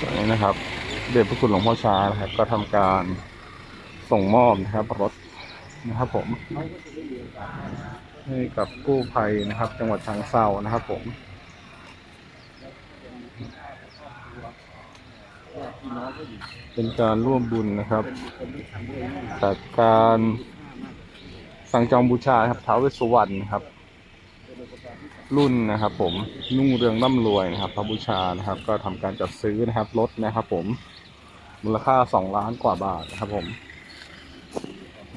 ตอนนี้นะครับ เดชพระคุณหลวงพ่อช้านะครับ ก็ทำการส่งมอบนะครับรถนะครับ ผม ให้กับกู้ภัยนะครับ จังหวัดฉางเซานะครับ ผมเป็นการร่วมบุญนะครับจากการสั่งจองบูชาครับท้าวเวสสุวรรณครับ รุ่นนะครับ ผมนุ่งเรืองร่ำรวยนะครับพระบูชานะครับ ก็ทำการจัดซื้อนะครับรถนะครับ ผมมูลค่าสองล้านกว่าบาทนะครับ ผม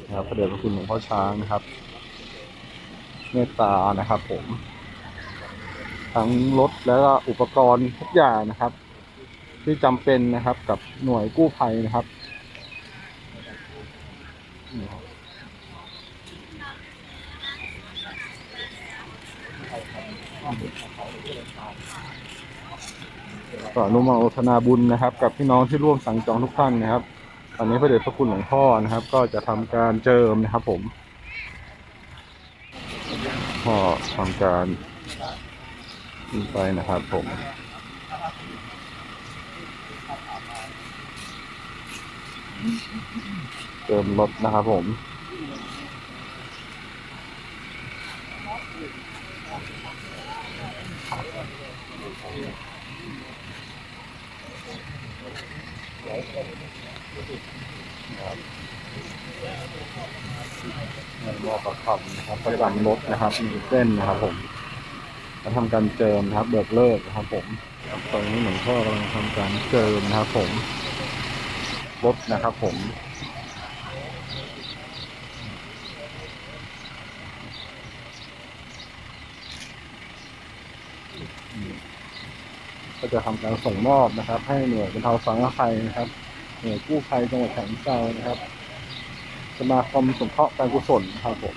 นะครับพระเดชพระคุณหลวงพ่อช้างนะครับ เมตตานะครับ ผม ทั้งรถแล้วก็อุปกรณ์ทุกอย่างนะครับ ที่จำเป็นนะครับกับหน่วยกู้ภัยนะครับนี่ครับ ก็อนุโมทนาบุญนะครับ กับพี่น้องที่ร่วมสั่งจองทุกท่านนะครับตอนนี้พระเดชพระคุณหลวงพ่อนะครับ ก็จะทำการเจิมนะครับ ผมก็ทำการขึ้นไปนะครับ ผมเติมรถนะครับผม มอประคำนะครับประจำรถนะครับ มีเส้นนะครับผมจะทำการเจิมนะครับ เบิกเลิกนะครับ ผมตอนนี้หลวงพ่อกำลังทำการเจิมนะครับ ผมรถนะครับ ผม ก็จะทำการส่งมอบนะครับ ให้หน่วยบรรเทาสาธารณภัยนะครับหน่วยกู้ภัยจังหวัดฉะเชิงเทรานะครับสมาคมสงเคราะห์การกุศลนะครับผม